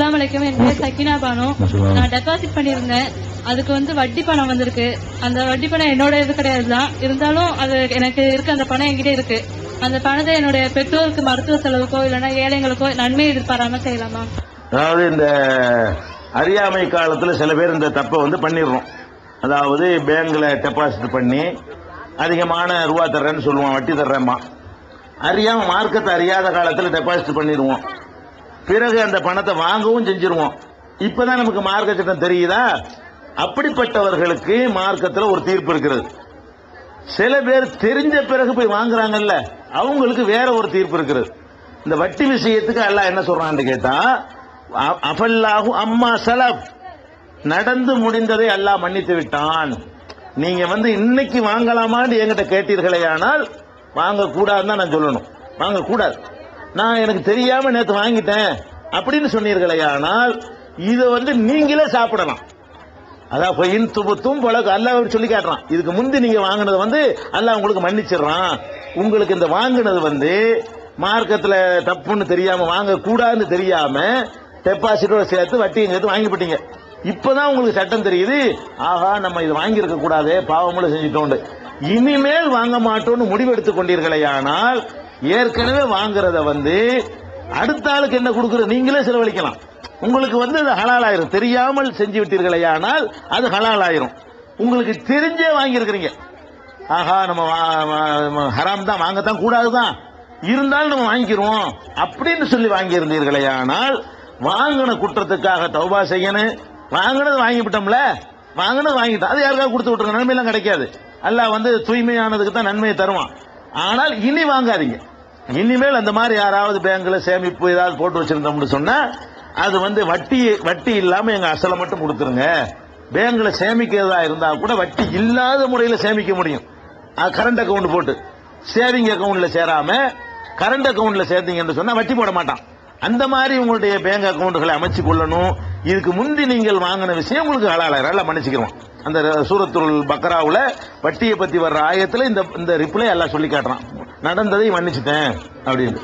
அஸ்லாம் வலைக்கம் என் பேர் சக்கினா பானு. நான் டெபாசிட் பண்ணியிருந்தேன். அதுக்கு வந்து வட்டி பணம் வந்திருக்கு. அந்த வட்டி பணம் என்னோட இது கிடையாது தான் இருந்தாலும் அது எனக்கு இருக்கு. அந்த பணம் என்கிட்ட இருக்கு. அந்த பணத்தை என்னுடைய பெற்றோருக்கு மருத்துவ செலவுக்கோ இல்லைன்னா ஏழைங்களுக்கோ நன்மை எதிர்பாராம செய்யலாமா? அதாவது இந்த அறியாமை காலத்துல சில பேர் இந்த தப்பை வந்து பண்ணிடுறோம். அதாவது பேங்க்ல டெபாசிட் பண்ணி அதிகமான ரூபா தர்றேன்னு சொல்லுவான் வட்டி தர்றேம்மா. அறியாம மார்க்கத்தை அறியாத காலத்துல டெபாசிட் பண்ணிடுவோம். பிறகு அந்த பணத்தை வாங்கவும் செஞ்சிருவோம். இப்பதான் நமக்கு மார்க்க சட்டம் தெரியுதா? அப்படிப்பட்டவர்களுக்கு மார்க்கத்தில் ஒரு தீர்ப்பு இருக்கிறது. சில பேர் தெரிஞ்ச பிறகு போய் வாங்குறாங்கல்ல அவங்களுக்கு வேற ஒரு தீர்ப்பு இருக்கிறது. இந்த வட்டி விஷயத்துக்கு அல்ல என்ன சொல்றான்னு கேட்டா அ- அம்மா சலப் நடந்து முடிந்ததை அல்லாஹ் மன்னித்து விட்டான். நீங்க வந்து இன்னைக்கு வாங்கலாமான்னு என்கிட்ட கேட்டீர்களே ஆனால் வாங்க கூடாதுன்னு தான் நான் சொல்லணும். வாங்க கூடாது நான் எனக்கு தெரியாம நேற்று வாங்கிட்டேன் அப்படின்னு சொன்னீர்களே ஆனால் இதை வந்து நீங்களே சாப்பிடலாம். அதான் பொய்யின் துபத்தும் பழக்கம் அல்ல சொல்லி காட்டுறான். இதுக்கு முந்தி நீங்க வாங்கினது வந்து அல்ல உங்களுக்கு மன்னிச்சிடுறான். உங்களுக்கு இந்த வாங்கினது வந்து மார்க்கத்தில் தப்புன்னு தெரியாம வாங்க கூடாதுன்னு தெரியாம டெபாசிட்டோட சேர்த்து வட்டியும் சேர்த்து வாங்கிவிட்டீங்க இப்பதான் உங்களுக்கு சட்டம் தெரியுது. ஆகா நம்ம இது வாங்கியிருக்க கூடாதே பாவமுள்ள செஞ்சுட்டோண்டு இனிமேல் வாங்க மாட்டோம்னு முடிவெடுத்துக் கொண்டீர்களே ஆனால் ஏற்கனவே வாங்குறத வந்து அடுத்த ஆளுக்கு என்ன கொடுக்குறது நீங்களே செலவழிக்கலாம். உங்களுக்கு வந்து அது ஹலால் ஆயிரும் தெரியாமல் செஞ்சு விட்டீர்களே ஆனால் அது ஹலால் ஆயிரும் உங்களுக்கு தெரிஞ்சே வாங்கியிருக்கிறீங்க. ஆஹா நம்ம வா- ஹராம் தான். வாங்கத்தான் கூடாதுதான். இருந்தாலும் நம்ம வாங்கிக்கிறோம் அப்படின்னு சொல்லி வாங்கியிருந்தீர்களே ஆனால் வாங்கின குற்றத்துக்காக தௌபா செய்யணும். வாங்கினது வாங்கிவிட்டோம்ல வாங்கினது வாங்கிட்டோம் அது யாருக்காவது கொடுத்து விட்டுருங்க. நன்மையெல்லாம் கிடைக்காது. அல்ல வந்து தூய்மையானதுக்கு தான் நன்மையை தருவான். ஆனால் இனி வாங்காதீங்க. இனிமேல் அந்த மாதிரி யாராவது பேங்க்ல சேமிப்பு ஏதாவது போட்டு வச்சிருந்தோம்னு சொன்னா அது வந்து வட்டி வட்டி இல்லாம எங்க அசலை மட்டும் கொடுத்துருங்க. பேங்க்ல சேமிக்கிறதா இருந்தா கூட வட்டி இல்லாத முறையில் சேமிக்க முடியும். கரண்ட் அக்கௌண்ட் போட்டு. சேவிங் அக்கௌண்ட்ல சேராம கரண்ட் அக்கௌண்ட்ல சேர்த்தீங்கன்னு சொன்னா வட்டி போட மாட்டான். அந்த மாதிரி உங்களுடைய பேங்க் அக்கௌண்ட்களை அமைச்சு கொள்ளணும். இதுக்கு முந்தி நீங்கள் வாங்கின விஷயம் உங்களுக்கு ஹலாலாயிரம் எல்லாம் மன்னிச்சுக்கிறோம். அந்த சூரத்துள் பக்ராவில் வட்டியை பத்தி வர்ற ஆயத்துல இந்த இந்த ரிப்ளை எல்லாம் சொல்லி காட்டுறான். நடந்ததை மன்னிச்சுட்டேன் அப்படின்னு.